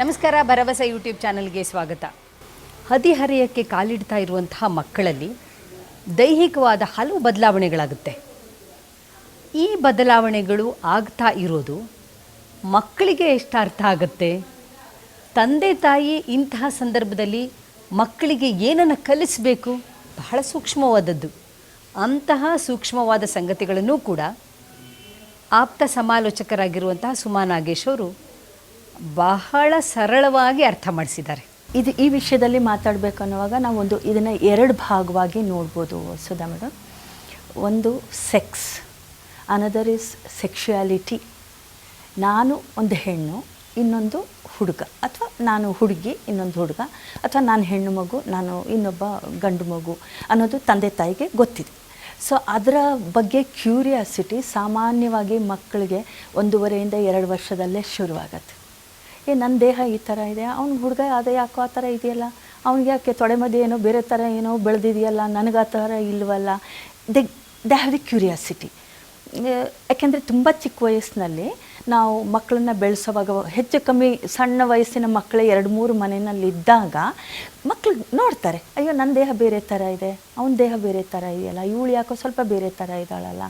ನಮಸ್ಕಾರ, ಭರವಸೆ ಯೂಟ್ಯೂಬ್ ಚಾನಲ್ಗೆ ಸ್ವಾಗತ. ಹದಿಹರೆಯಕ್ಕೆ ಕಾಲಿಡ್ತಾ ಇರುವಂತಹ ಮಕ್ಕಳಲ್ಲಿ ದೈಹಿಕವಾದ ಹಲವು ಬದಲಾವಣೆಗಳಾಗುತ್ತೆ. ಈ ಬದಲಾವಣೆಗಳು ಆಗ್ತಾ ಇರೋದು ಮಕ್ಕಳಿಗೆ ಎಷ್ಟು ಅರ್ಥ ಆಗುತ್ತೆ? ತಂದೆ, ತಾಯಿ ಇಂತಹ ಸಂದರ್ಭದಲ್ಲಿ ಮಕ್ಕಳಿಗೆ ಏನನ್ನು ಕಲಿಸಬೇಕು? ಬಹಳ ಸೂಕ್ಷ್ಮವಾದದ್ದು. ಅಂತಹ ಸೂಕ್ಷ್ಮವಾದ ಸಂಗತಿಗಳನ್ನು ಕೂಡ ಆಪ್ತ ಸಮಾಲೋಚಕರಾಗಿರುವಂತಹ ಸುಮಾ ನಾಗೇಶ್ ಅವರು ಬಹಳ ಸರಳವಾಗಿ ಅರ್ಥ ಮಾಡಿಸಿದ್ದಾರೆ. ಇದು ಈ ವಿಷಯದಲ್ಲಿ ಮಾತಾಡಬೇಕು ಅನ್ನುವಾಗ ನಾವೊಂದು ಇದನ್ನು ಎರಡು ಭಾಗವಾಗಿ ನೋಡ್ಬೋದು ಸುಧಾ ಮೇಡಮ್. ಒಂದು ಸೆಕ್ಸ್ ಅನದರ್ ಇಸ್ ಸೆಕ್ಷುಯಾಲಿಟಿ ನಾನು ಒಂದು ಹೆಣ್ಣು, ಇನ್ನೊಂದು ಹುಡುಗ. ಅಥವಾ ನಾನು ಹುಡುಗಿ, ಇನ್ನೊಂದು ಹುಡುಗ. ಅಥವಾ ನಾನು ಹೆಣ್ಣು ಮಗು, ನಾನು ಇನ್ನೊಬ್ಬ ಗಂಡು ಮಗು ಅನ್ನೋದು ತಂದೆ ತಾಯಿಗೆ ಗೊತ್ತಿದೆ. ಸೊ ಅದರ ಬಗ್ಗೆ ಕ್ಯೂರಿಯಾಸಿಟಿ ಸಾಮಾನ್ಯವಾಗಿ ಮಕ್ಕಳಿಗೆ ಒಂದೂವರೆಯಿಂದ ಎರಡು ವರ್ಷದಲ್ಲೇ ಶುರುವಾಗತ್ತೆ. ಏ ನನ್ನ ದೇಹ ಈ ಥರ ಇದೆ. ಅವ್ನ ಹುಡುಗ ಅದೇ ಯಾಕೋ ಆ ಥರ ಇದೆಯಲ್ಲ? ಅವ್ನಿಗೆ ಯಾಕೆ ತೊಡೆ ಮಧ್ಯೆ ಏನೋ ಬೇರೆ ಥರ ಏನೋ ಬೆಳೆದಿದೆಯಲ್ಲ? ನನಗೆ ಆ ಥರ ಇಲ್ವಲ್ಲ? They they have the curiosity. ಯಾಕೆಂದರೆ ತುಂಬ ಚಿಕ್ಕ ವಯಸ್ಸಿನಲ್ಲಿ ನಾವು ಮಕ್ಕಳನ್ನ ಬೆಳೆಸೋವಾಗ ಹೆಚ್ಚು ಕಮ್ಮಿ ಸಣ್ಣ ವಯಸ್ಸಿನ ಮಕ್ಕಳೇ ಎರಡು ಮೂರು ಮನೆಯಲ್ಲಿದ್ದಾಗ ಮಕ್ಕಳು ನೋಡ್ತಾರೆ, ಅಯ್ಯೋ ನನ್ನ ದೇಹ ಬೇರೆ ಥರ ಇದೆ, ಅವನ ದೇಹ ಬೇರೆ ಥರ ಇದೆಯಲ್ಲ, ಇವಳು ಯಾಕೋ ಸ್ವಲ್ಪ ಬೇರೆ ಥರ ಇದ್ದಾಳಲ್ಲ?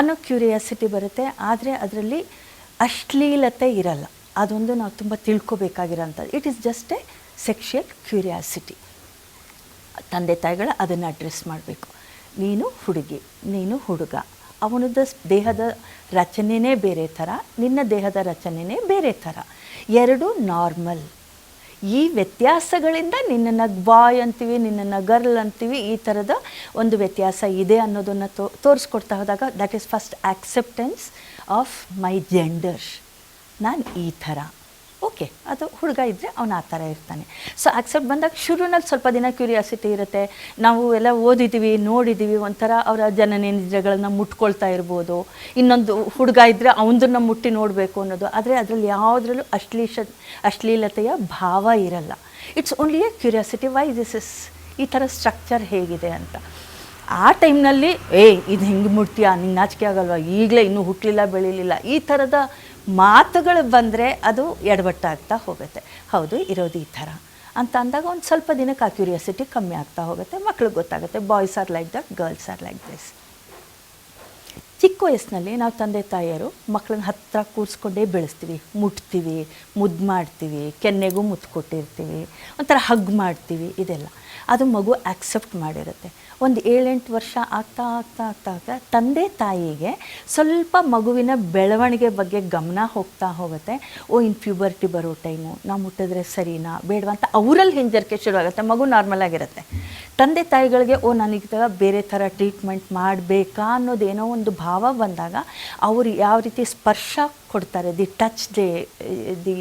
ಅನ್ನೋ ಕ್ಯೂರಿಯಾಸಿಟಿ ಬರುತ್ತೆ. ಆದರೆ ಅದರಲ್ಲಿ ಅಶ್ಲೀಲತೆ ಇರಲ್ಲ. ಅದೊಂದು ನಾವು ತುಂಬ ತಿಳ್ಕೊಬೇಕಾಗಿರೋಂಥದ್ದು. It is just a sexual curiosity ತಂದೆ ತಾಯಿಗಳ ಅದನ್ನು ಅಡ್ರೆಸ್ ಮಾಡಬೇಕು. ನೀನು ಹುಡುಗಿ, ನೀನು ಹುಡುಗ. ಅವನದ ದೇಹದ ರಚನೆಯೇ ಬೇರೆ ಥರ, ನಿನ್ನ ದೇಹದ ರಚನೆಯೇ ಬೇರೆ ಥರ. ಎರಡು ನಾರ್ಮಲ್ ಈ ವ್ಯತ್ಯಾಸಗಳಿಂದ ನಿನ್ನನ್ನು ಬಾಯ್ ಅಂತೀವಿ, ನಿನ್ನನ್ನು ಗರ್ಲ್ ಅಂತೀವಿ, ಈ ಥರದ ಒಂದು ವ್ಯತ್ಯಾಸ ಇದೆ ಅನ್ನೋದನ್ನು ತೋ, ತೋರಿಸ್ಕೊಡ್ತಾ ಹೋದಾಗ that is first acceptance of my gender ನಾನು ಈ ಥರ. ಓಕೆ, ಅದು ಹುಡುಗ ಇದ್ದರೆ ಅವನು ಆ ಥರ ಇರ್ತಾನೆ. ಸೊ ಆಕ್ಸೆಪ್ಟ್ ಬಂದಾಗ ಶುರುನಲ್ಲಿ ಸ್ವಲ್ಪ ದಿನ ಕ್ಯೂರಿಯಾಸಿಟಿ ಇರುತ್ತೆ. ನಾವು ಎಲ್ಲ ಓದಿದ್ದೀವಿ, ನೋಡಿದ್ದೀವಿ, ಒಂಥರ ಅವರ ಜನನೇಂದ್ರಿಯಗಳನ್ನ ಮುಟ್ಕೊಳ್ತಾ ಇರ್ಬೋದು. ಇನ್ನೊಂದು ಹುಡುಗ ಇದ್ದರೆ ಅವನದನ್ನ ಮುಟ್ಟಿ ನೋಡಬೇಕು ಅನ್ನೋದು. ಆದರೆ ಅದರಲ್ಲಿ ಯಾವುದ್ರಲ್ಲೂ ಅಶ್ಲೀಷ, ಅಶ್ಲೀಲತೆಯ ಭಾವ ಇರಲ್ಲ. It's only a curiosity why this is ಈ ಥರ ಸ್ಟ್ರಕ್ಚರ್ ಹೇಗಿದೆ ಅಂತ. ಆ ಟೈಮ್ನಲ್ಲಿ ಏಯ್, ಇದು ಹೆಂಗೆ ಮುಟ್ತೀಯಾ? ನಿಂಗೆ ನಾಚಿಕೆ ಆಗಲ್ವಾ? ಈಗಲೇ ಇನ್ನೂ ಹುಟ್ಟಲಿಲ್ಲ ಬೆಳೀಲಿಲ್ಲ. ಈ ಥರದ ಮಾತುಗಳು ಬಂದರೆ ಅದು ಎಡವಟ್ಟಾಗ್ತಾ ಹೋಗುತ್ತೆ. ಹೌದು, ಇರೋದು ಈ ಥರ. ಅಂತ ಅಂದಾಗ ಒಂದು ಸ್ವಲ್ಪ ದಿನಕ್ಕೆ ಆ ಕ್ಯೂರಿಯಾಸಿಟಿ ಕಮ್ಮಿ ಆಗ್ತಾ ಹೋಗುತ್ತೆ. ಮಕ್ಳಿಗೆ ಗೊತ್ತಾಗುತ್ತೆ boys are like that girls are like this ಚಿಕ್ಕ ವಯಸ್ಸಿನಲ್ಲಿ ನಾವು ತಂದೆ ತಾಯಿಯರು ಮಕ್ಕಳನ್ನ ಹತ್ತಿರ ಕೂರಿಸ್ಕೊಂಡೇ ಬೆಳೆಸ್ತೀವಿ. ಮುಟ್ತೀವಿ, ಮುದ್ದು ಮಾಡ್ತೀವಿ, ಕೆನ್ನೆಗೂ ಮುತ್ತು ಕೊಟ್ಟಿರ್ತೀವಿ ಒಂಥರ ಹಗ್ ಮಾಡ್ತೀವಿ, ಇದೆಲ್ಲ. ಅದು ಮಗು ಆಕ್ಸೆಪ್ಟ್ ಮಾಡಿರುತ್ತೆ. ಒಂದು ಏಳೆಂಟು ವರ್ಷ ಆಗ್ತಾ ಆಗ್ತಾ ಆಗ್ತಾ ಆಗ್ತಾ ತಂದೆ ತಾಯಿಗೆ ಸ್ವಲ್ಪ ಮಗುವಿನ ಬೆಳವಣಿಗೆ ಬಗ್ಗೆ ಗಮನ ಹೋಗ್ತಾ ಹೋಗುತ್ತೆ. ಓ, ಇನ್ ಪ್ಯೂಬರ್ಟಿ ಬರೋ ಟೈಮು ನಾವು ಮುಟ್ಟಿದ್ರೆ ಸರಿನಾ, ಬೇಡವಾ ಅಂತ ಅವರಲ್ಲಿ ಹಿಂಜರಿಕೆ ಶುರುವಾಗುತ್ತೆ. ಮಗು ನಾರ್ಮಲ್ ಆಗಿರುತ್ತೆ. ತಂದೆ ತಾಯಿಗಳಿಗೆ, ಓ, ನನಗೆ ಬೇರೆ ಥರ ಟ್ರೀಟ್ಮೆಂಟ್ ಮಾಡಬೇಕಾ ಅನ್ನೋದೇನೋ ಒಂದು ಭಾವ ಬಂದಾಗ ಅವರು ಯಾವ ರೀತಿ ಸ್ಪರ್ಶ ಕೊಡ್ತಾರೆ. The touch they the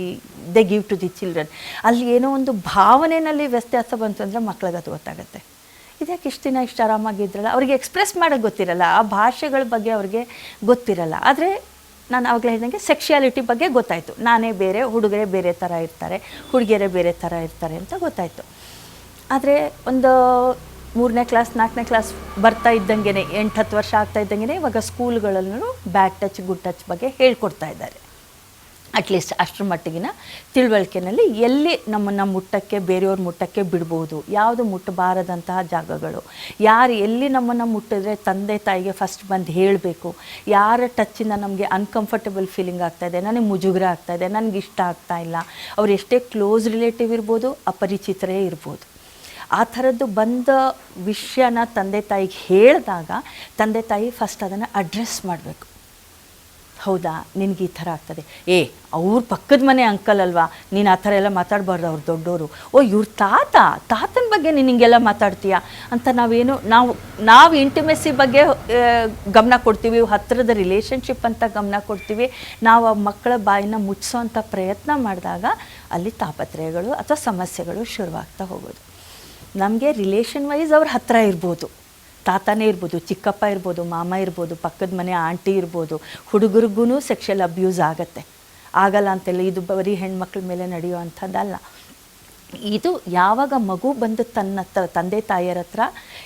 they give to the children ಅಲ್ಲಿ ಏನೋ ಒಂದು ಭಾವನೆಯಲ್ಲಿ ವ್ಯತ್ಯಾಸ ಬಂತು ಅಂದರೆ ಮಕ್ಳಿಗೆ ಅದು ಗೊತ್ತಾಗುತ್ತೆ. ಇದ್ಯಾಕೆ ಇಷ್ಟು ದಿನ ಇಷ್ಟು ಆರಾಮಾಗಿದ್ರಲ್ಲ ಅವ್ರಿಗೆ ಎಕ್ಸ್ಪ್ರೆಸ್ ಮಾಡೋಕ್ಕೆ ಗೊತ್ತಿರಲ್ಲ. ಆ ಭಾಷೆಗಳ ಬಗ್ಗೆ ಅವ್ರಿಗೆ ಗೊತ್ತಿರಲ್ಲ. ಆದರೆ ನಾನು ಆವಾಗಲೇ ಹೇಳಿದಂಗೆ ಸೆಕ್ಷುಯಾಲಿಟಿ ಬಗ್ಗೆ ಗೊತ್ತಾಯಿತು. ನಾನೇ ಬೇರೆ, ಹುಡುಗರೇ ಬೇರೆ ಥರ ಇರ್ತಾರೆ, ಹುಡುಗಿಯರೇ ಬೇರೆ ಥರ ಇರ್ತಾರೆ ಅಂತ ಗೊತ್ತಾಯಿತು. ಆದರೆ ಒಂದು ಮೂರನೇ ಕ್ಲಾಸ್ ನಾಲ್ಕನೇ ಕ್ಲಾಸ್ ಬರ್ತಾ ಇದ್ದಂಗೆ ಎಂಟು ಹತ್ತು ವರ್ಷ ಆಗ್ತಾ ಇದ್ದಂಗೆ ಇವಾಗ ಸ್ಕೂಲ್ಗಳಲ್ಲೂ ಬ್ಯಾಡ್ ಟಚ್ ಗುಡ್ ಟಚ್ ಬಗ್ಗೆ ಹೇಳ್ಕೊಡ್ತಾ ಇದ್ದಾರೆ. ಅಟ್ಲೀಸ್ಟ್ ಅಷ್ಟರ ಮಟ್ಟಿಗಿನ ತಿಳುವಳಿಕೆನಲ್ಲಿ ಎಲ್ಲಿ ನಮ್ಮನ್ನು ಮುಟ್ಟಕ್ಕೆ, ಬೇರೆಯವ್ರ ಮುಟ್ಟಕ್ಕೆ ಬಿಡ್ಬೋದು, ಯಾವುದು ಮುಟ್ಟಬಾರದಂತಹ ಜಾಗಗಳು, ಯಾರು ಎಲ್ಲಿ ನಮ್ಮನ್ನು ಮುಟ್ಟಿದ್ರೆ ತಂದೆ ತಾಯಿಗೆ ಫಸ್ಟ್ ಬಂದು ಹೇಳಬೇಕು, ಯಾರ ಟಚ್ಚಿಂದ ನಮಗೆ ಅನ್ಕಂಫರ್ಟಬಲ್ ಫೀಲಿಂಗ್ ಆಗ್ತಾಯಿದೆ ನನಗೆ ಮುಜುಗರ ಆಗ್ತಾಯಿದೆ ನನಗೆ ಇಷ್ಟ ಆಗ್ತಾ ಇಲ್ಲ, ಅವ್ರು ಎಷ್ಟೇ ಕ್ಲೋಸ್ ರಿಲೇಟಿವ್ ಇರ್ಬೋದು, ಅಪರಿಚಿತರೇ ಇರ್ಬೋದು. ಆ ಥರದ್ದು ಬಂದ ವಿಷಯನ ತಂದೆ ತಾಯಿಗೆ ಹೇಳಿದಾಗ ತಂದೆ ತಾಯಿ ಫಸ್ಟ್ ಅದನ್ನು ಅಡ್ರೆಸ್ ಮಾಡಬೇಕು. ಹೌದಾ? ನಿನಗೆ ಈ ಥರ ಆಗ್ತದೆ. ಏ, ಅವ್ರ ಪಕ್ಕದ ಮನೆ ಅಂಕಲ್ ಅಲ್ವಾ? ನೀನು ಆ ಥರ ಎಲ್ಲ ಮಾತಾಡಬಾರ್ದು ಅವ್ರು ದೊಡ್ಡವರು ಓ, ಇವ್ರ ತಾತ, ತಾತನ ಬಗ್ಗೆ ನೀನು ಹಿಂಗೆಲ್ಲ ಮಾತಾಡ್ತೀಯ? ಅಂತ ನಾವೇನು, ನಾವು ನಾವು ಇಂಟಿಮೆಸಿ ಬಗ್ಗೆ ಗಮನ ಕೊಡ್ತೀವಿ ಹತ್ತಿರದ ರಿಲೇಷನ್ಶಿಪ್ ಅಂತ ಗಮನ ಕೊಡ್ತೀವಿ. ನಾವು ಆ ಮಕ್ಕಳ ಬಾಯಿನ ಮುಚ್ಚಿಸೋಂಥ ಪ್ರಯತ್ನ ಮಾಡಿದಾಗ ಅಲ್ಲಿ ತಾಪತ್ರಯಗಳು ಅಥವಾ ಸಮಸ್ಯೆಗಳು ಶುರುವಾಗ್ತಾ ಹೋಗೋದು. ನಮಗೆ ರಿಲೇಷನ್ ವೈಸ್ ಅವ್ರ ಹತ್ತಿರ ಇರ್ಬೋದು. ತಾತನೇ ಇರ್ಬೋದು, ಚಿಕ್ಕಪ್ಪ ಇರ್ಬೋದು, ಮಾಮ ಇರ್ಬೋದು, ಪಕ್ಕದ ಮನೆ ಆಂಟಿ ಇರ್ಬೋದು ಹುಡುಗರಿಗೂ ಸೆಕ್ಷಲ್ ಅಬ್ಯೂಸ್ ಆಗತ್ತೆ. ಆಗಲ್ಲ ಅಂತೆಲ್ಲ ಇದು ಬರೀ ಹೆಣ್ಮಕ್ಳ ಮೇಲೆ ನಡೆಯೋ ಅಂಥದ್ದಲ್ಲ. ಇದು ಯಾವಾಗ ಮಗು ಬಂದು ತನ್ನ ತ, ತಂದೆ ತಾಯಿಯರ ಹತ್ರ,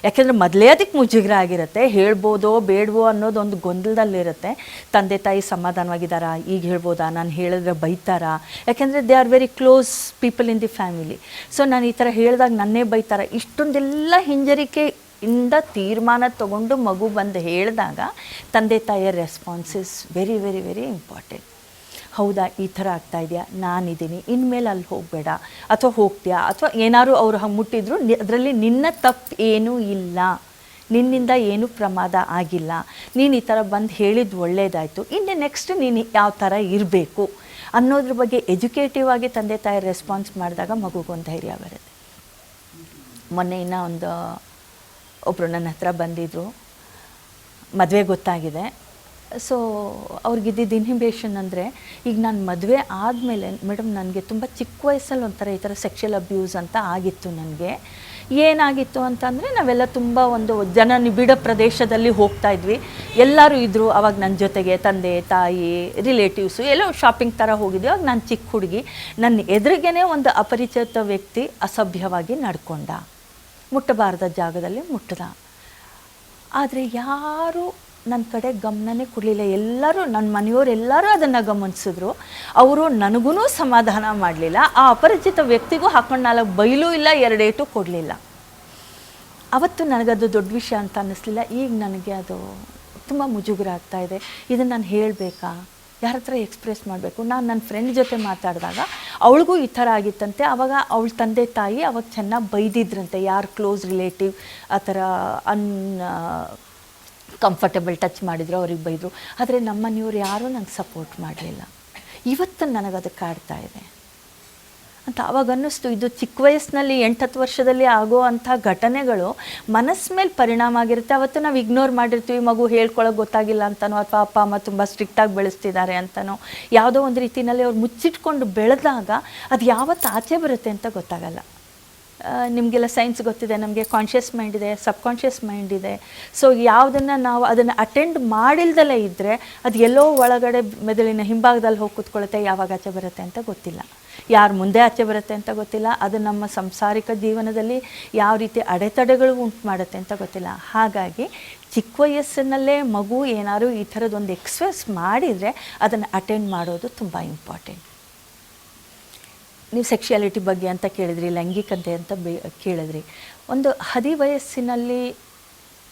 ಯಾಕೆಂದರೆ ಮೊದಲೇ ಅದಕ್ಕೆ ಮುಜುಗರ ಆಗಿರುತ್ತೆ, ಹೇಳ್ಬೋದೋ ಬೇಡವೋ ಅನ್ನೋದು ಒಂದು ಗೊಂದಲದಲ್ಲಿರುತ್ತೆ. ತಂದೆ ತಾಯಿ ಸಮಾಧಾನವಾಗಿದ್ದಾರಾ, ಈಗ ಹೇಳ್ಬೋದಾ, ನಾನು ಹೇಳಿದ್ರೆ ಬೈತಾರಾ? ಯಾಕೆಂದರೆ they are very close people in the family so ನಾನು ಈ ಥರ ಹೇಳಿದಾಗ ನನ್ನೇ ಬೈತಾರ? ಇಷ್ಟೊಂದೆಲ್ಲ ಹಿಂಜರಿಕೆ ಇಂದ ತೀರ್ಮಾನ ತಗೊಂಡು ಮಗು ಬಂದು ಹೇಳಿದಾಗ ತಂದೆ ತಾಯಿಯ responses very very very important ಹೌದಾ, ಈ ಥರ ಆಗ್ತಾ ಇದೆಯಾ? ನಾನಿದ್ದೀನಿ. ಇನ್ಮೇಲೆ ಅಲ್ಲಿ ಹೋಗಬೇಡ. ಅಥವಾ ಹೋಗ್ತೀಯಾ? ಅಥವಾ ಏನಾದ್ರು ಅವ್ರು ಹಂಗೆ ಮುಟ್ಟಿದ್ರು ಅದರಲ್ಲಿ ನಿನ್ನ ತಪ್ಪು ಏನೂ ಇಲ್ಲ. ನಿನ್ನಿಂದ ಏನು ಪ್ರಮಾದ ಆಗಿಲ್ಲ. ನೀನು ಈ ಥರ ಬಂದು ಹೇಳಿದ್ದು ಒಳ್ಳೇದಾಯಿತು. ಇನ್ನು ನೆಕ್ಸ್ಟ್ ನೀನು ಯಾವ ಥರ ಇರಬೇಕು? ಅನ್ನೋದ್ರ ಬಗ್ಗೆ ಎಜುಕೇಟಿವ್ ಆಗಿ ತಂದೆ ತಾಯಿ ರೆಸ್ಪಾನ್ಸ್ ಮಾಡಿದಾಗ ಮಗುಗೊಂದು ಧೈರ್ಯ ಬರುತ್ತೆ. ಮೊನ್ನೆ ಇನ್ನೂ ಒಂದು ಒಬ್ಬರು ನನ್ನ ಹತ್ರ ಬಂದಿದ್ದರು ಮದುವೆ ಗೊತ್ತಾಗಿದೆ. ಸೊ ಅವ್ರಿಗಿದ್ದಿದ್ದು ಇನ್ಹಿಬೇಷನ್ ಅಂದರೆ, ಈಗ ನಾನು ಮದುವೆ ಆದಮೇಲೆ ಮೇಡಮ್ ನನಗೆ ತುಂಬ ಚಿಕ್ಕ ವಯಸ್ಸಲ್ಲಿ ಒಂಥರ ಈ ಥರ ಸೆಕ್ಷುಯಲ್ ಅಬ್ಯೂಸ್ ಅಂತ ಆಗಿತ್ತು ನನಗೆ. ಏನಾಗಿತ್ತು ಅಂತಂದರೆ, ನಾವೆಲ್ಲ ತುಂಬ ಒಂದು ಜನ ನಿಬಿಡ ಪ್ರದೇಶದಲ್ಲಿ ಹೋಗ್ತಾ ಇದ್ವಿ. ಎಲ್ಲರೂ ಇದ್ದರು ಅವಾಗ ನನ್ನ ಜೊತೆಗೆ ತಂದೆ, ತಾಯಿ ರಿಲೇಟಿವ್ಸು ಎಲ್ಲೋ ಶಾಪಿಂಗ್ ಥರ ಹೋಗಿದ್ವಿ. ಅವಾಗ ನಾನು ಚಿಕ್ಕ ಹುಡುಗಿ ನನ್ನ ಎದುರಿಗೇ ಒಂದು ಅಪರಿಚಿತ ವ್ಯಕ್ತಿ ಅಸಭ್ಯವಾಗಿ ನಡ್ಕೊಂಡ. ಮುಟ್ಟಬಾರದ ಜಾಗದಲ್ಲಿ ಮುಟ್ಟದ ಆದರೆ ಯಾರು ನನ್ನ ಕಡೆ ಗಮನನೇ ಕೊಡಲಿಲ್ಲ. ಎಲ್ಲರೂ ನನ್ನ ಮನೆಯವರು ಎಲ್ಲರೂ ಅದನ್ನು ಗಮನಿಸಿದ್ರು. ಅವರು ನನಗೂ ಸಮಾಧಾನ ಮಾಡಲಿಲ್ಲ. ಆ ಅಪರಿಚಿತ ವ್ಯಕ್ತಿಗೂ ಹಾಕೊಂಡು ನಾಲ್ಕು ಬೈಲೂ ಇಲ್ಲ, ಎರಡೇಟು ಕೊಡಲಿಲ್ಲ. ಅವತ್ತು ನನಗದು ದೊಡ್ಡ ವಿಷಯ ಅಂತ ಅನ್ನಿಸ್ಲಿಲ್ಲ. ಈಗ ನನಗೆ ಅದು ತುಂಬ ಮುಜುಗರ ಆಗ್ತಾ ಇದೆ. ಇದನ್ನು ನಾನು ಹೇಳಬೇಕಾ? ಯಾರ ಹತ್ರ ಎಕ್ಸ್ಪ್ರೆಸ್ ಮಾಡಬೇಕು? ನಾನು ನನ್ನ ಫ್ರೆಂಡ್ ಜೊತೆ ಮಾತಾಡಿದಾಗ ಅವಳಿಗೂ ಈ ಥರ ಆಗಿತ್ತಂತೆ. ಆವಾಗ ಅವಳ ತಂದೆ ತಾಯಿ ಅವಾಗ ಚೆನ್ನಾಗಿ ಬೈದಿದ್ರಂತೆ. ಯಾರು ಕ್ಲೋಸ್ ರಿಲೇಟಿವ್ ಆ ಥರ ಅನ್ ಕಂಫರ್ಟಬಲ್ ಟಚ್ ಮಾಡಿದ್ರು, ಅವ್ರಿಗೆ ಬೈದರು. ಆದರೆ ನಮ್ಮ ಮನೆಯವ್ರು ಯಾರೂ ನಂಗೆ ಸಪೋರ್ಟ್ ಮಾಡಲಿಲ್ಲ. ಇವತ್ತು ಅದು ಕಾಡ್ತಾ ಇದೆ. ಅಂತ ಅವಾಗ ಅನ್ನಿಸ್ತು. ಇದು ಚಿಕ್ಕ ವಯಸ್ಸಿನಲ್ಲಿ, ಎಂಟತ್ತು ವರ್ಷದಲ್ಲಿ ಆಗೋ ಅಂಥ ಘಟನೆಗಳು ಮನಸ್ಸು ಮೇಲೆ ಪರಿಣಾಮ ಆಗಿರುತ್ತೆ. ಅವತ್ತು ನಾವು ಇಗ್ನೋರ್ ಮಾಡಿರ್ತೀವಿ, ಮಗು ಹೇಳ್ಕೊಳ್ಳೋಕೆ ಗೊತ್ತಾಗಿಲ್ಲ ಅಂತನೋ, ಅಥವಾ ಅಪ್ಪ, ಅಮ್ಮ ತುಂಬ ಸ್ಟ್ರಿಕ್ಟಾಗಿ ಬೆಳೆಸ್ತಿದ್ದಾರೆ ಅಂತನೋ. ಯಾವುದೋ ಒಂದು ರೀತಿಯಲ್ಲಿ ಅವ್ರು ಮುಚ್ಚಿಟ್ಕೊಂಡು ಬೆಳೆದಾಗ ಅದು ಯಾವತ್ತು ಆಚೆ ಬರುತ್ತೆ ಅಂತ ಗೊತ್ತಾಗಲ್ಲ. ನಿಮಗೆಲ್ಲ ಸೈನ್ಸ್ ಗೊತ್ತಿದೆ, ನಮಗೆ ಕಾನ್ಷಿಯಸ್ ಮೈಂಡ್ ಇದೆ ಸಬ್ ಕಾನ್ಷಿಯಸ್ ಮೈಂಡ್ ಇದೆ. ಸೊ ಯಾವುದನ್ನು ನಾವು ಅದನ್ನು ಅಟೆಂಡ್ ಮಾಡಿಲ್ದಲೇ ಇದ್ದರೆ ಅದು ಎಲ್ಲೋ ಒಳಗಡೆ ಮೆದುಳಿನ ಹಿಂಭಾಗದಲ್ಲಿ ಹೋಗಿ ಕೂತ್ಕೊಳ್ಳುತ್ತೆ, ಯಾವಾಗ ಆಚೆ ಬರುತ್ತೆ ಅಂತ ಗೊತ್ತಿಲ್ಲ. ಯಾರು ಮುಂದೆ ಆಚೆ ಬರುತ್ತೆ ಅಂತ ಗೊತ್ತಿಲ್ಲ. ಅದು ನಮ್ಮ ಸಂಸಾರಿಕ ಜೀವನದಲ್ಲಿ ಯಾವ ರೀತಿ ಅಡೆತಡೆಗಳು ಉಂಟು ಮಾಡುತ್ತೆ ಅಂತ ಗೊತ್ತಿಲ್ಲ. ಹಾಗಾಗಿ ಚಿಕ್ಕ ವಯಸ್ಸಿನಲ್ಲೇ ಮಗು ಏನಾದರೂ ಈ ಥರದೊಂದು ಎಕ್ಸ್ಪ್ರೆಸ್ ಮಾಡಿದರೆ ಅದನ್ನು ಅಟೆಂಡ್ ಮಾಡೋದು ತುಂಬ ಇಂಪಾರ್ಟೆಂಟ್ ನೀವು ಸೆಕ್ಷುಯಾಲಿಟಿ ಬಗ್ಗೆ ಅಂತ ಕೇಳಿದ್ರಿ ಲೈಂಗಿಕತೆ ಅಂತ ಬೇ, ಕೇಳಿದ್ರಿ. ಒಂದು ಹದಿ ವಯಸ್ಸಿನಲ್ಲಿ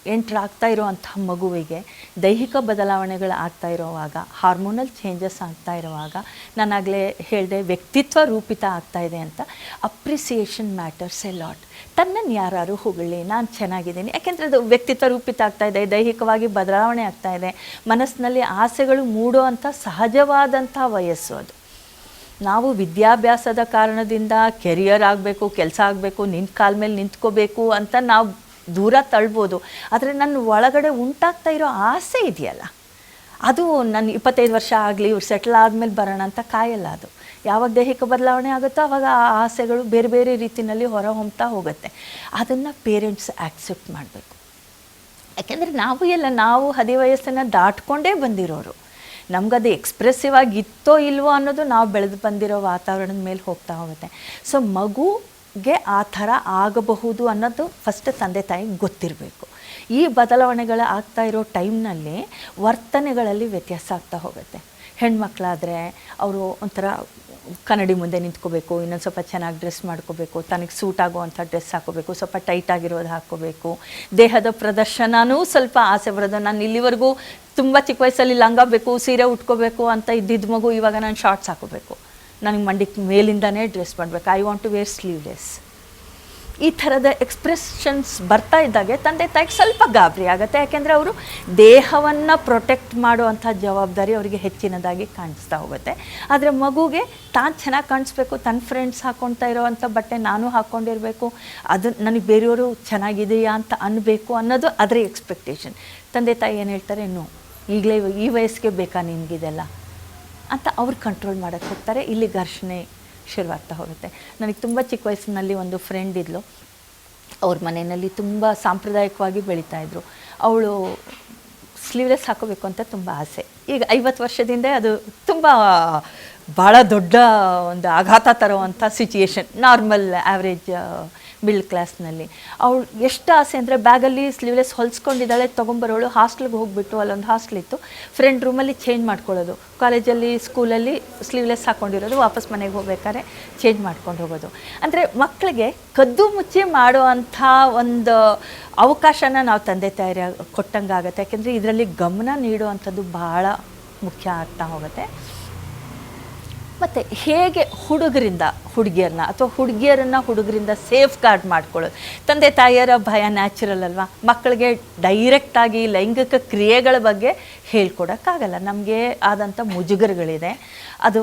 ಎಂಟ್ರ್ ಆಗ್ತಾ ಇರುವಂಥ ಮಗುವಿಗೆ ದೈಹಿಕ ಬದಲಾವಣೆಗಳು ಆಗ್ತಾ ಇರುವಾಗ ಹಾರ್ಮೋನಲ್ ಚೇಂಜಸ್ ಆಗ್ತಾ ಇರುವಾಗ ನಾನಾಗಲೇ ಹೇಳಿದೆ ವ್ಯಕ್ತಿತ್ವ ರೂಪಿತ ಆಗ್ತಾ ಇದೆ ಅಂತ ಅಪ್ರಿಸಿಯೇಷನ್ ಮ್ಯಾಟರ್ಸ್ ಎ ಲಾಟ್ ತನ್ನನ್ನು ಯಾರು ಹೊಗಳಿ ನಾನು ಚೆನ್ನಾಗಿದ್ದೀನಿ. ಯಾಕೆಂದರೆ ಅದು ವ್ಯಕ್ತಿತ್ವ ರೂಪಿತ ಆಗ್ತಾ ಇದೆ, ದೈಹಿಕವಾಗಿ ಬದಲಾವಣೆ ಆಗ್ತಾ ಇದೆ. ಮನಸ್ಸಿನಲ್ಲಿ ಆಸೆಗಳು ಮೂಡೋ ಅಂಥ ಸಹಜವಾದಂಥ ವಯಸ್ಸು ಅದು. ನಾವು ವಿದ್ಯಾಭ್ಯಾಸದ ಕಾರಣದಿಂದ ಕೆರಿಯರ್ ಆಗಬೇಕು, ಕೆಲಸ ಆಗಬೇಕು, ನಿಂತ ಕಾಲ ಮೇಲೆ ನಿಂತ್ಕೋಬೇಕು ಅಂತ ನಾವು ದೂರ ತಳ್ಬೋದು. ಆದರೆ ನನ್ನ ಒಳಗಡೆ ಉಂಟಾಗ್ತಾ ಇರೋ ಆಸೆ ಇದೆಯಲ್ಲ, ಅದು ನನ್ನ ಇಪ್ಪತ್ತೈದು ವರ್ಷ ಆಗಲಿ, ಇವ್ರು ಸೆಟ್ಲ್ ಆದಮೇಲೆ ಬರೋಣ ಅಂತ ಕಾಯಲ್ಲ ಅದು. ಯಾವಾಗ ದೇಹಿಕ ಬದಲಾವಣೆ ಆಗುತ್ತೋ ಆವಾಗ ಆ ಆಸೆಗಳು ಬೇರೆ ಬೇರೆ ರೀತಿಯಲ್ಲಿ ಹೊರ ಹೊಮ್ತಾ ಹೋಗುತ್ತೆ. ಅದನ್ನು ಪೇರೆಂಟ್ಸ್ ಆಕ್ಸೆಪ್ಟ್ ಮಾಡಬೇಕು. ಯಾಕೆಂದರೆ ನಾವು ಎಲ್ಲ, ನಾವು ಹದಿ ವಯಸ್ಸನ್ನು ದಾಟ್ಕೊಂಡೇ ಬಂದಿರೋರು. ನಮಗದು ಎಕ್ಸ್ಪ್ರೆಸಿವ್ ಆಗಿ ಇತ್ತೋ ಇಲ್ವೋ ಅನ್ನೋದು ನಾವು ಬೆಳೆದು ಬಂದಿರೋ ವಾತಾವರಣದ ಮೇಲೆ ಹೋಗ್ತಾ ಹೋಗುತ್ತೆ. ಸೊ ಮಗುಗೆ ಆ ಥರ ಆಗಬಹುದು ಅನ್ನೋದು ಫಸ್ಟ್ ತಂದೆ ತಾಯಿಗೆ ಗೊತ್ತಿರಬೇಕು. ಈ ಬದಲಾವಣೆಗಳು ಆಗ್ತಾ ಇರೋ ಟೈಮ್ನಲ್ಲಿ ವರ್ತನೆಗಳಲ್ಲಿ ವ್ಯತ್ಯಾಸ ಆಗ್ತಾ ಹೋಗುತ್ತೆ. ಹೆಣ್ಮಕ್ಳಾದರೆ, ಅವರು ಒಂಥರ ಕನ್ನಡಿ ಮುಂದೆ ನಿಂತ್ಕೋಬೇಕು, ಇನ್ನೊಂದು ಸ್ವಲ್ಪ ಚೆನ್ನಾಗಿ ಡ್ರೆಸ್ ಮಾಡ್ಕೋಬೇಕು, ತನಗೆ ಸೂಟ್ ಆಗುವಂಥ ಡ್ರೆಸ್ ಹಾಕೋಬೇಕು, ಸ್ವಲ್ಪ ಟೈಟ್ ಆಗಿರೋದು ಹಾಕ್ಕೋಬೇಕು ದೇಹದ ಪ್ರದರ್ಶನವೂ ಸ್ವಲ್ಪ ಆಸೆ ಬರೋದು. ನಾನು ಇಲ್ಲಿವರೆಗೂ ತುಂಬ ಚಿಕ್ಕ ವಯಸ್ಸಲ್ಲಿ ಲಂಗ ಬೇಕು, ಸೀರೆ ಉಟ್ಕೋಬೇಕು ಅಂತ ಇದ್ದಿದ್ದ ಮಗು ಇವಾಗ ನಾನು ಶಾರ್ಟ್ಸ್ ಹಾಕೋಬೇಕು. ನನಗೆ ಮಂಡಿ ಮೇಲಿಂದನೇ ಡ್ರೆಸ್ ಮಾಡಬೇಕು. I want to wear sleeveless ಈ ಥರದ ಎಕ್ಸ್ಪ್ರೆಷನ್ಸ್ ಬರ್ತಾ ಇದ್ದಾಗೆ ತಂದೆ ತಾಯಿಗೆ ಸ್ವಲ್ಪ ಗಾಬರಿ ಆಗುತ್ತೆ. ಯಾಕೆಂದರೆ ಅವರು ದೇಹವನ್ನು ಪ್ರೊಟೆಕ್ಟ್ ಮಾಡುವಂಥ ಜವಾಬ್ದಾರಿ ಅವರಿಗೆ ಹೆಚ್ಚಿನದಾಗಿ ಕಾಣಿಸ್ತಾ ಹೋಗುತ್ತೆ. ಆದರೆ ಮಗುಗೆ ತಾನು ಚೆನ್ನಾಗಿ ಕಾಣಿಸ್ಬೇಕು ತನ್ನ ಫ್ರೆಂಡ್ಸ್ ಹಾಕ್ಕೊಳ್ತಾ ಇರೋವಂಥ ಬಟ್ಟೆ ನಾನು ಹಾಕ್ಕೊಂಡಿರಬೇಕು ಅದು ನನಗೆ ಬೇರೆಯವರು ಚೆನ್ನಾಗಿದೆಯಾ ಅಂತ ಅನ್ನಬೇಕು ಅನ್ನೋದು ಅದರ ಎಕ್ಸ್ಪೆಕ್ಟೇಷನ್ ತಂದೆ ತಾಯಿ ಏನು ಹೇಳ್ತಾರೆ ನೋ ಈಗಲೇ ಈ ವಯಸ್ಸಿಗೆ ಬೇಕಾ ನಿನಗಿದೆಲ್ಲ? ಅಂತ ಅವ್ರು ಕಂಟ್ರೋಲ್ ಮಾಡೋಕ್ಕೆ ಹೋಗ್ತಾರೆ. ಇಲ್ಲಿ ಘರ್ಷಣೆ ಶುರುವಾಗ್ತಾ ಹೋಗುತ್ತೆ. ನನಗೆ ತುಂಬ ಚಿಕ್ಕ ವಯಸ್ಸಿನಲ್ಲಿ ಒಂದು ಫ್ರೆಂಡ್ ಇದ್ಲು. ಅವ್ರ ಮನೆಯಲ್ಲಿ ತುಂಬ ಸಾಂಪ್ರದಾಯಿಕವಾಗಿ ಬೆಳೀತಾ ಇದ್ರು. ಅವಳು ಸ್ಲೀವ್ಲೆಸ್ ಹಾಕೋಬೇಕು ಅಂತ ತುಂಬ ಆಸೆ. ಈಗ ಐವತ್ತು ವರ್ಷದಿಂದ ಅದು ತುಂಬ ಭಾಳ ದೊಡ್ಡ ಒಂದು ಆಘಾತ ತರುವಂಥ ಸಿಚುಯೇಷನ್ ನಾರ್ಮಲ್ ಆ್ಯಾವ್ರೇಜ್ ಮಿಡ್ಲ್ ಕ್ಲಾಸ್ನಲ್ಲಿ ಅವಳು ಎಷ್ಟು ಆಸೆ ಅಂದರೆ ಬ್ಯಾಗಲ್ಲಿ ಸ್ಲೀವ್ಲೆಸ್ ಹೊಲ್ಸ್ಕೊಂಡಿದ್ದಾಳೆ, ತೊಗೊಂಬರೋಳು ಹಾಸ್ಟೆಲ್ಗೆ ಹೋಗ್ಬಿಟ್ಟು ಅಲ್ಲೊಂದು ಹಾಸ್ಟೆಲ್ ಇತ್ತು. ಫ್ರೆಂಡ್ ರೂಮಲ್ಲಿ ಚೇಂಜ್ ಮಾಡ್ಕೊಳ್ಳೋದು. ಕಾಲೇಜಲ್ಲಿ ಸ್ಕೂಲಲ್ಲಿ ಸ್ಲೀವ್ಲೆಸ್ ಹಾಕ್ಕೊಂಡಿರೋದು ವಾಪಸ್ ಮನೆಗೆ ಹೋಗ್ಬೇಕಾದ್ರೆ ಚೇಂಜ್ ಮಾಡ್ಕೊಂಡು ಹೋಗೋದು. ಅಂದರೆ ಮಕ್ಕಳಿಗೆ ಕದ್ದು ಮುಚ್ಚಿ ಮಾಡುವಂಥ ಒಂದು ಅವಕಾಶನ ನಾವು ತಂದೆ ತಾಯಿರ ಕೊಟ್ಟಂಗಾಗುತ್ತೆ. ಯಾಕೆಂದರೆ ಇದರಲ್ಲಿ ಗಮನ ನೀಡುವಂಥದ್ದು ಭಾಳ ಮುಖ್ಯ ಆಗ್ತಾ ಹೋಗುತ್ತೆ. ಮತ್ತು ಹೇಗೆ ಹುಡುಗರಿಂದ ಹುಡುಗಿಯರನ್ನ ಅಥವಾ ಹುಡುಗಿಯರನ್ನು ಹುಡುಗರಿಂದ ಸೇಫ್ ಗಾರ್ಡ್ ಮಾಡ್ಕೊಳ್ಳೋದು? ತಂದೆ ತಾಯಿಯರ ಭಯ ನ್ಯಾಚುರಲ್ ಅಲ್ವಾ? ಮಕ್ಕಳಿಗೆ ಡೈರೆಕ್ಟಾಗಿ ಲೈಂಗಿಕ ಕ್ರಿಯೆಗಳ ಬಗ್ಗೆ ಹೇಳ್ಕೊಡೋಕ್ಕಾಗಲ್ಲ. ನಮಗೆ ಆದಂಥ ಮುಜುಗರಗಳಿದೆ. ಅದು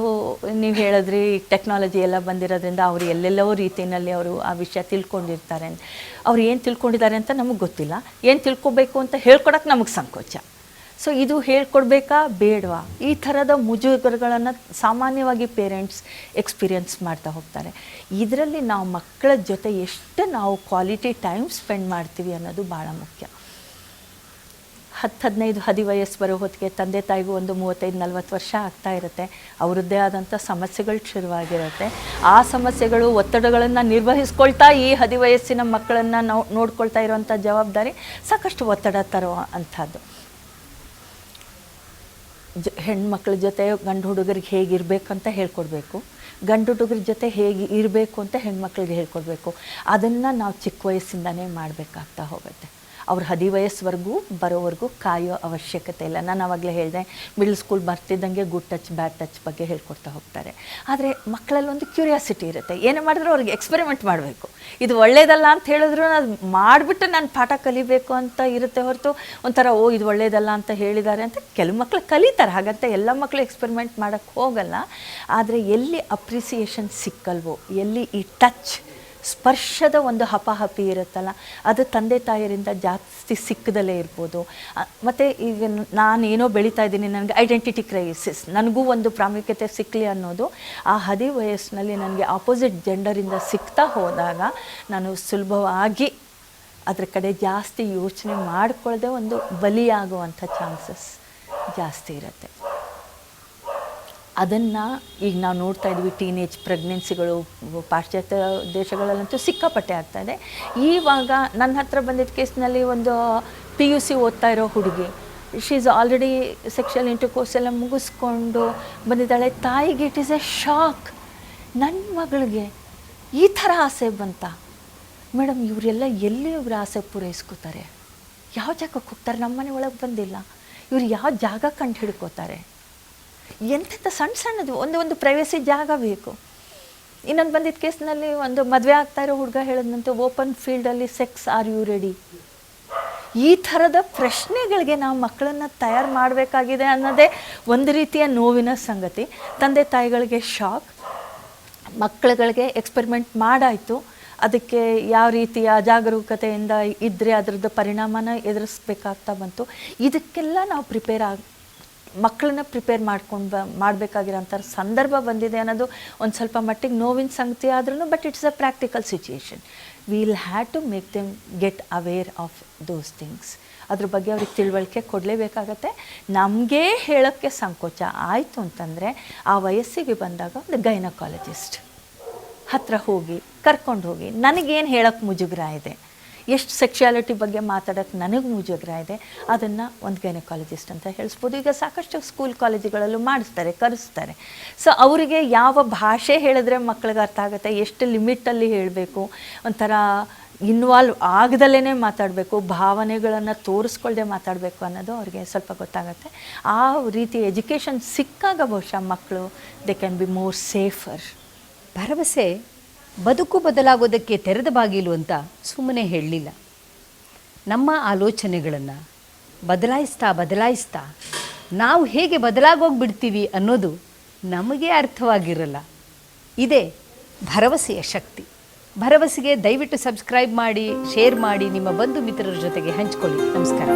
ನೀವು ಹೇಳಿದ್ರಿ ಟೆಕ್ನಾಲಜಿ ಎಲ್ಲ ಬಂದಿರೋದ್ರಿಂದ ಅವರು ಎಲ್ಲೆಲ್ಲೋ ರೀತಿಯಲ್ಲಿ ಅವರು ಆ ವಿಷಯ ತಿಳ್ಕೊಂಡಿರ್ತಾರೆ. ಅವ್ರು ಏನು ತಿಳ್ಕೊಂಡಿದ್ದಾರೆ ಅಂತ ನಮಗೆ ಗೊತ್ತಿಲ್ಲ. ಏನು ತಿಳ್ಕೊಬೇಕು ಅಂತ ಹೇಳ್ಕೊಡೋಕೆ ನಮಗೆ ಸಂಕೋಚ. ಸೊ ಇದು ಹೇಳ್ಕೊಡ್ಬೇಕಾ? ಬೇಡವಾ. ಈ ಥರದ ಮುಜುಗರಗಳನ್ನು ಸಾಮಾನ್ಯವಾಗಿ ಪೇರೆಂಟ್ಸ್ ಎಕ್ಸ್ಪೀರಿಯನ್ಸ್ ಮಾಡ್ತಾ ಹೋಗ್ತಾರೆ. ಇದರಲ್ಲಿ ನಾವು ಮಕ್ಕಳ ಜೊತೆ ಎಷ್ಟು ನಾವು ಕ್ವಾಲಿಟಿ ಟೈಮ್ ಸ್ಪೆಂಡ್ ಮಾಡ್ತೀವಿ ಅನ್ನೋದು ಭಾಳ ಮುಖ್ಯ. ಹತ್ತು, ಹದಿನೈದು, ಹದಿ ವಯಸ್ಸು ಬರೋ ಹೊತ್ತಿಗೆ ತಂದೆ, ತಾಯಿಗೂ ಒಂದು ಮೂವತ್ತೈದು, ನಲ್ವತ್ತು ವರ್ಷ ಆಗ್ತಾ ಇರುತ್ತೆ. ಅವರದ್ದೇ ಆದಂಥ ಸಮಸ್ಯೆಗಳು ಶುರುವಾಗಿರುತ್ತೆ. ಆ ಸಮಸ್ಯೆಗಳು, ಒತ್ತಡಗಳನ್ನು ನಿರ್ವಹಿಸ್ಕೊಳ್ತಾ ಈ ಹದಿ ವಯಸ್ಸಿನ ಮಕ್ಕಳನ್ನು ನಾವು ನೋಡ್ಕೊಳ್ತಾ ಇರುವಂಥ ಜವಾಬ್ದಾರಿ ಸಾಕಷ್ಟು ಒತ್ತಡ ತರೋ ಅಂಥದ್ದು. ಜ, ಹೆಣ್ಮಕ್ಳ ಜೊತೆ ಗಂಡು ಹುಡುಗರಿಗೆ ಹೇಗಿರಬೇಕು ಅಂತ ಹೇಳ್ಕೊಡ್ಬೇಕು. ಗಂಡು ಹುಡುಗರ ಜೊತೆ ಹೇಗೆ ಇರಬೇಕು ಅಂತ ಹೆಣ್ಮಕ್ಳಿಗೆ ಹೇಳ್ಕೊಡ್ಬೇಕು. ಅದನ್ನು ನಾವು ಚಿಕ್ಕ ವಯಸ್ಸಿಂದನೇ ಮಾಡಬೇಕಾಗ್ತಾ ಹೋಗುತ್ತೆ. ಅವ್ರ ಹದಿ ವಯಸ್ಸುವರೆಗೂ ಬರೋವರೆಗೂ ಕಾಯೋ ಅವಶ್ಯಕತೆ ಇಲ್ಲ. ನಾನು ಆವಾಗಲೇ ಹೇಳಿದೆ ಮಿಡ್ಲ್ ಸ್ಕೂಲ್ ಬರ್ತಿದ್ದಂಗೆ ಗುಡ್ ಟಚ್ ಬ್ಯಾಡ್ ಟಚ್ ಬಗ್ಗೆ ಹೇಳ್ಕೊಡ್ತಾ ಹೋಗ್ತಾರೆ. ಆದರೆ ಮಕ್ಕಳಲ್ಲಿ ಒಂದು ಕ್ಯೂರಿಯಾಸಿಟಿ ಇರುತ್ತೆ. ಏನೇ ಮಾಡಿದ್ರು ಅವ್ರಿಗೆ ಎಕ್ಸ್ಪೆರಿಮೆಂಟ್ ಮಾಡಬೇಕು. ಇದು ಒಳ್ಳೇದಲ್ಲ ಅಂತ ಹೇಳಿದ್ರು ಅದು ಮಾಡಿಬಿಟ್ಟು ನಾನು ಪಾಠ ಕಲಿಬೇಕು ಅಂತ ಇರುತ್ತೆ ಹೊರತು ಒಂಥರ, ಓ, ಇದು ಒಳ್ಳೇದಲ್ಲ ಅಂತ ಹೇಳಿದ್ದಾರೆ ಅಂತ ಕೆಲವು ಮಕ್ಕಳು ಕಲಿತಾರೆ. ಹಾಗಂತ ಎಲ್ಲ ಮಕ್ಕಳು ಎಕ್ಸ್ಪೆರಿಮೆಂಟ್ ಮಾಡೋಕ್ಕೆ ಹೋಗಲ್ಲ. ಆದರೆ ಎಲ್ಲಿ ಅಪ್ರಿಸಿಯೇಷನ್ ಸಿಕ್ಕಲ್ವೋ, ಎಲ್ಲಿ ಈ ಟಚ್ ಸ್ಪರ್ಶದ ಒಂದು ಹಪಹಪಿ ಇರುತ್ತಲ್ಲ, ಅದು ತಂದೆ ತಾಯಿಯರಿಂದ ಜಾಸ್ತಿ ಸಿಕ್ಕದಲ್ಲೇ ಇರ್ಬೋದು. ಮತ್ತು ಈಗ ನಾನು ಏನೋ ಬೆಳೀತಾ ಇದ್ದೀನಿ, ನನಗೆ ಐಡೆಂಟಿಟಿ ಕ್ರೈಸಿಸ್ ನನಗೂ ಒಂದು ಪ್ರಾಮುಖ್ಯತೆ ಸಿಕ್ಕಲಿ ಅನ್ನೋದು, ಆ ಹದಿ ವಯಸ್ಸಿನಲ್ಲಿ ನನಗೆ ಆಪೋಸಿಟ್ ಜೆಂಡರಿಂದ ಸಿಗ್ತಾ ಹೋದಾಗ ನಾನು ಸುಲಭವಾಗಿ ಅದ್ರ ಕಡೆ ಜಾಸ್ತಿ ಯೋಚನೆ ಮಾಡಿಕೊಳ್ಳದೆ ಒಂದು ಬಲಿಯಾಗುವಂಥ ಚಾನ್ಸಸ್ ಜಾಸ್ತಿ ಇರುತ್ತೆ. ಅದನ್ನು ಈಗ ನಾವು ನೋಡ್ತಾ ಇದ್ವಿ ಟೀನೇಜ್ ಪ್ರೆಗ್ನೆನ್ಸಿಗಳು ಪಾಶ್ಚಾತ್ಯ ದೇಶಗಳಲ್ಲಂತೂ ಸಿಕ್ಕಾಪಟ್ಟೆ ಆಗ್ತಾ ಇದೆ. ಈವಾಗ ನನ್ನ ಹತ್ರ ಬಂದಿದ್ದ ಕೇಸ್ನಲ್ಲಿ ಒಂದು ಪಿ ಯು ಸಿ ಓದ್ತಾ ಇರೋ ಹುಡುಗಿ she is already sexual intercourse ಎಲ್ಲ ಮುಗಿಸ್ಕೊಂಡು ಬಂದಿದ್ದಾಳೆ. ತಾಯಿಗೆ ಇಟ್ ಈಸ್ ಎ ಶಾಕ್ ನನ್ನ ಮಗಳಿಗೆ ಈ ಥರ ಆಸೆ ಬಂತ? ಮೇಡಮ್, ಇವರೆಲ್ಲ ಎಲ್ಲಿ ಇವ್ರ ಆಸೆ ಪೂರೈಸ್ಕೋತಾರೆ? ಯಾವ ಜಾಗಕ್ಕೆ ಹೋಗ್ತಾರೆ? ನಮ್ಮ ಮನೆ ಒಳಗೆ ಬಂದಿಲ್ಲ. ಇವ್ರು ಯಾವ ಜಾಗ ಕಂಡು ಹಿಡ್ಕೋತಾರೆ ಎಂತೆಂಥ ಸಣ್ಣ ಸಣ್ಣದು, ಒಂದು ಒಂದು ಪ್ರೈವಸಿ ಜಾಗ ಬೇಕು. ಇನ್ನೊಂದು ಬಂದಿದ್ದ ಕೇಸ್ನಲ್ಲಿ ಒಂದು ಮದುವೆ ಆಗ್ತಾ ಇರೋ ಹುಡುಗ ಹೇಳಿದಂತೆ ಓಪನ್ ಫೀಲ್ಡಲ್ಲಿ ಸೆಕ್ಸ್ ಆರ್ ಯು ರೆಡಿ ಈ ಥರದ ಪ್ರಶ್ನೆಗಳಿಗೆ ನಾವು ಮಕ್ಕಳನ್ನು ತಯಾರು ಮಾಡಬೇಕಾಗಿದೆ ಅನ್ನೋದೇ ಒಂದು ರೀತಿಯ ನೋವಿನ ಸಂಗತಿ. ತಂದೆ, ತಾಯಿಗಳಿಗೆ ಶಾಕ್ ಮಕ್ಕಳುಗಳಿಗೆ ಎಕ್ಸ್ಪೆರಿಮೆಂಟ್ ಮಾಡಾಯಿತು. ಅದಕ್ಕೆ ಯಾವ ರೀತಿಯ ಅಜಾಗರೂಕತೆಯಿಂದ ಇದ್ದರೆ ಅದರದ್ದು ಪರಿಣಾಮನ ಎದುರಿಸ್ಬೇಕಾಗ್ತಾ ಬಂತು. ಇದಕ್ಕೆಲ್ಲ ನಾವು ಪ್ರಿಪೇರ್ ಆಗಿ ಮಕ್ಕಳನ್ನ ಪ್ರಿಪೇರ್ ಮಾಡ್ಕೊಂಡು ಬ ಮಾಡಬೇಕಾಗಿರೋಂಥ ಸಂದರ್ಭ ಬಂದಿದೆ ಅನ್ನೋದು ಒಂದು ಸ್ವಲ್ಪ ಮಟ್ಟಿಗೆ ನೋವಿನ ಸಂಗತಿ ಆದ್ರೂ but it's a practical situation will have to make them get aware of those things ಅದ್ರ ಬಗ್ಗೆ ಅವ್ರಿಗೆ ತಿಳುವಳಿಕೆ ಕೊಡಲೇಬೇಕಾಗತ್ತೆ. ನಮಗೆ ಹೇಳೋಕ್ಕೆ ಸಂಕೋಚ ಆಯಿತು ಅಂತಂದರೆ ಆ ವಯಸ್ಸಿಗೆ ಬಂದಾಗ ಒಂದು ಗೈನಕಾಲಜಿಸ್ಟ್ ಹತ್ರ ಹೋಗಿ, ಕರ್ಕೊಂಡು ಹೋಗಿ, ನನಗೇನು ಹೇಳೋಕ್ಕೆ ಮುಜುಗರ ಇದೆ? ಎಷ್ಟು ಸೆಕ್ಷುಯಾಲಿಟಿ ಬಗ್ಗೆ ಮಾತಾಡೋಕ್ಕೆ ನನಗೆ ಮುಜುಗರ ಇದೆ, ಅದನ್ನು ಒಂದು ಗೈನಕಾಲಜಿಸ್ಟ್ ಅಂತ ಹೇಳಿಸ್ಬೋದು. ಈಗ ಸಾಕಷ್ಟು ಸ್ಕೂಲ್ ಕಾಲೇಜುಗಳಲ್ಲೂ ಮಾಡಿಸ್ತಾರೆ, ಕರೆಸ್ತಾರೆ. ಸೊ ಅವರಿಗೆ ಯಾವ ಭಾಷೆ ಹೇಳಿದ್ರೆ ಮಕ್ಳಿಗೆ ಅರ್ಥ ಆಗುತ್ತೆ, ಎಷ್ಟು ಲಿಮಿಟಲ್ಲಿ ಹೇಳಬೇಕು, ಒಂಥರ ಇನ್ವಾಲ್ವ್ ಆಗದಲ್ಲೇ ಮಾತಾಡಬೇಕು, ಭಾವನೆಗಳನ್ನು ತೋರಿಸ್ಕೊಳ್ಳದೆ ಮಾತಾಡಬೇಕು ಅನ್ನೋದು ಅವ್ರಿಗೆ ಸ್ವಲ್ಪ ಗೊತ್ತಾಗುತ್ತೆ. ಆ ರೀತಿ ಎಜುಕೇಷನ್ ಸಿಕ್ಕಾಗ ಬಹುಶಃ ಮಕ್ಕಳು they can be more safer ಭರವಸೆ ಬದುಕು ಬದಲಾಗೋದಕ್ಕೆ ತೆರೆದ ಬಾಗಿಲು ಅಂತ ಸುಮ್ಮನೆ ಹೇಳಲಿಲ್ಲ. ನಮ್ಮ ಆಲೋಚನೆಗಳನ್ನು ಬದಲಾಯಿಸ್ತಾ ಬದಲಾಯಿಸ್ತಾ ನಾವು ಹೇಗೆ ಬದಲಾಗೋಗ್ಬಿಡ್ತೀವಿ ಅನ್ನೋದು ನಮಗೆ ಅರ್ಥವಾಗಿರಲ್ಲ. ಇದೇ ಭರವಸೆಯ ಶಕ್ತಿ. ಭರವಸೆಗೆ ದಯವಿಟ್ಟು ಸಬ್ಸ್ಕ್ರೈಬ್ ಮಾಡಿ, ಶೇರ್ ಮಾಡಿ ನಿಮ್ಮ ಬಂಧು ಮಿತ್ರರ ಜೊತೆಗೆ ಹಂಚ್ಕೊಳ್ಳಿ. ನಮಸ್ಕಾರ.